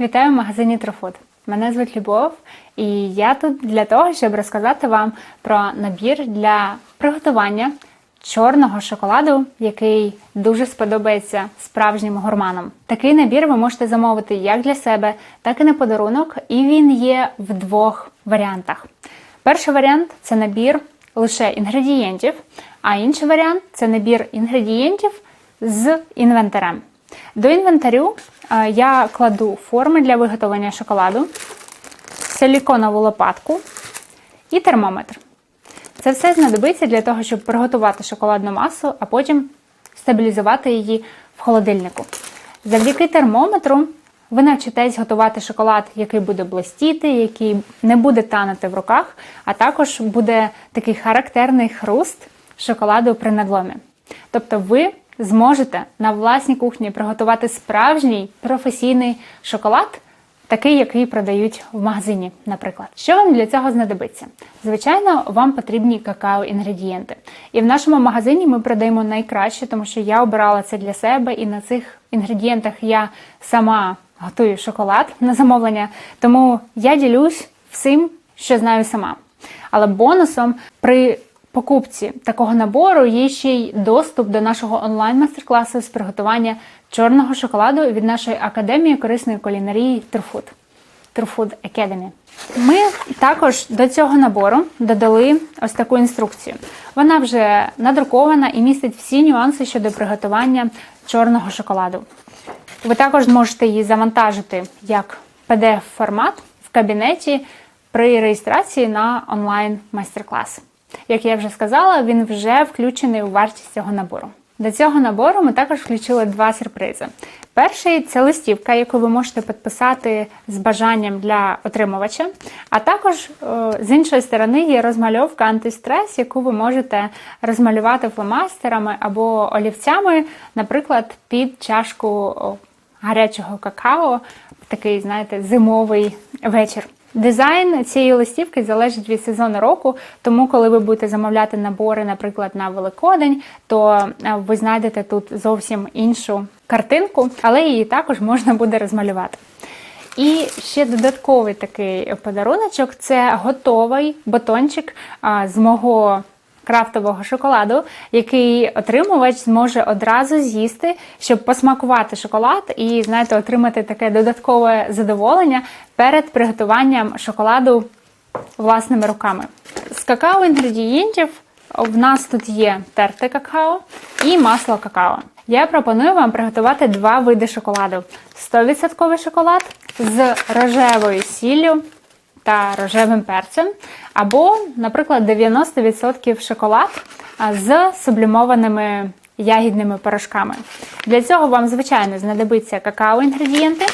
Вітаю в магазині Трофуд. Мене звуть Любов, і я тут для того, щоб розказати вам про набір для приготування чорного шоколаду, який дуже сподобається справжнім гурманам. Такий набір ви можете замовити як для себе, так і на подарунок, і він є в двох варіантах. Перший варіант це набір лише інгредієнтів, а інший варіант це набір інгредієнтів з інвентарем. До інвентарю е, я кладу форми для виготовлення шоколаду, силіконову лопатку і термометр. Це все знадобиться для того, щоб приготувати шоколадну масу, а потім стабілізувати її в холодильнику. Завдяки термометру ви навчитесь готувати шоколад, який буде блистіти, який не буде танути в руках, а також буде такий характерний хруст шоколаду при надломі. Тобто ви зможете на власній кухні приготувати справжній професійний шоколад, такий, який продають в магазині, наприклад. Що вам для цього знадобиться? Звичайно, вам потрібні какао-інгредієнти. І в нашому магазині ми продаємо найкраще, тому що я обирала це для себе, і на цих інгредієнтах я сама готую шоколад на замовлення. Тому я ділюсь всім, що знаю сама. Але бонусом при покупці такого набору є ще й доступ до нашого онлайн-мастер-класу з приготування чорного шоколаду від нашої академії корисної кулінарії Trufood. Trufood Academy. Ми також до цього набору додали ось таку інструкцію. Вона вже надрукована і містить всі нюанси щодо приготування чорного шоколаду. Ви також можете її завантажити як PDF-формат в кабінеті при реєстрації на онлайн майстер-клас. Як я вже сказала, він вже включений у вартість цього набору. До цього набору ми також включили два сюрпризи. Перший це листівка, яку ви можете підписати з бажанням для отримувача. А також е, з іншої сторони є розмальовка антистрес, яку ви можете розмалювати фломастерами або олівцями, наприклад, під чашку гарячого какао в такий, знаєте, зимовий вечір. Дизайн цієї листівки залежить від сезону року, тому коли ви будете замовляти набори, наприклад, на Великодень, то е, ви знайдете тут зовсім іншу картинку, але її також можна буде розмалювати. І ще додатковий такий подаруночок це готовий батончик з мого крафтового шоколаду, який отримувач зможе одразу з'їсти, щоб посмакувати шоколад і, знаєте, отримати таке додаткове задоволення перед приготуванням шоколаду власними руками. З какао інгредієнтів в нас тут є терте какао і масло какао. Я пропоную вам приготувати два види шоколаду: 100% шоколад з рожевою сіллю та рожевим перцем, або, наприклад, 90% шоколад з сублімованими ягідними порошками. Для цього вам, звичайно, знадобиться какао-інгредієнти.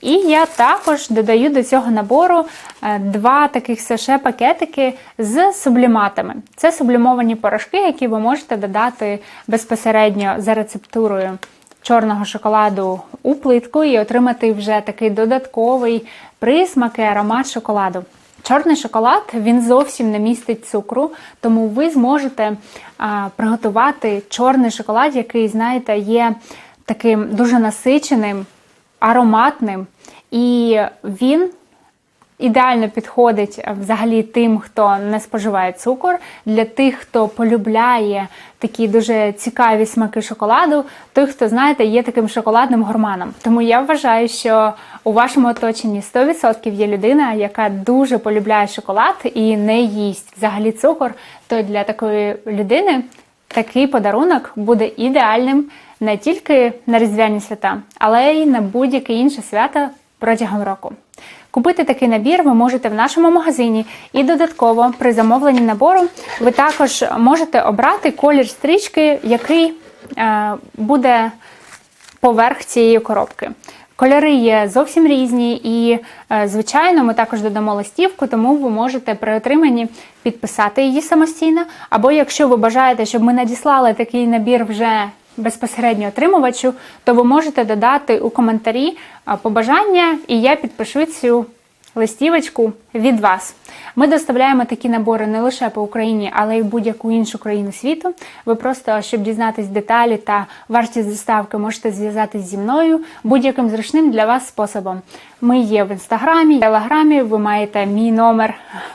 І я також додаю до цього набору е, два таких саше пакетики з субліматами. Це сублімовані порошки, які ви можете додати безпосередньо за рецептурою чорного шоколаду у плитку і отримати вже такий додатковий присмак і аромат шоколаду. Чорний шоколад він зовсім не містить цукру, тому ви зможете а, приготувати чорний шоколад, який, знаєте, є таким дуже насиченим, ароматним, і він ідеально підходить е, взагалі тим, хто не споживає цукор, для тих, хто полюбляє такі дуже цікаві смаки шоколаду, той, хто, знаєте, є таким шоколадним гурманом. Тому я вважаю, що у вашому оточенні 100% є людина, яка дуже полюбляє шоколад і не їсть взагалі цукор, то для такої людини такий подарунок буде ідеальним не тільки на різдвяні свята, але й на будь-яке інше свято протягом року. Купити такий набір ви можете в нашому магазині, і додатково при замовленні набору ви також можете обрати колір стрічки, який е, буде поверх цієї коробки. Кольори є зовсім різні, і, е, звичайно, ми також додамо листівку, тому ви можете при отриманні підписати її самостійно. Або якщо ви бажаєте, щоб ми надіслали такий набір вже безпосередньо отримувачу, то ви можете додати у коментарі побажання, і я підпишу цю листівочку від вас. Ми доставляємо такі набори не лише по Україні, але й будь-яку іншу країну світу. Ви просто, щоб дізнатись деталі та вартість доставки, можете зв'язатись зі мною будь-яким зручним для вас способом. Ми є в інстаграмі, телеграмі. Ви маєте мій номер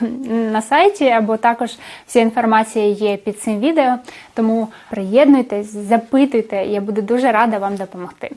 на сайті, або також вся інформація є під цим відео. Тому приєднуйтесь, запитуйте, я буду дуже рада вам допомогти.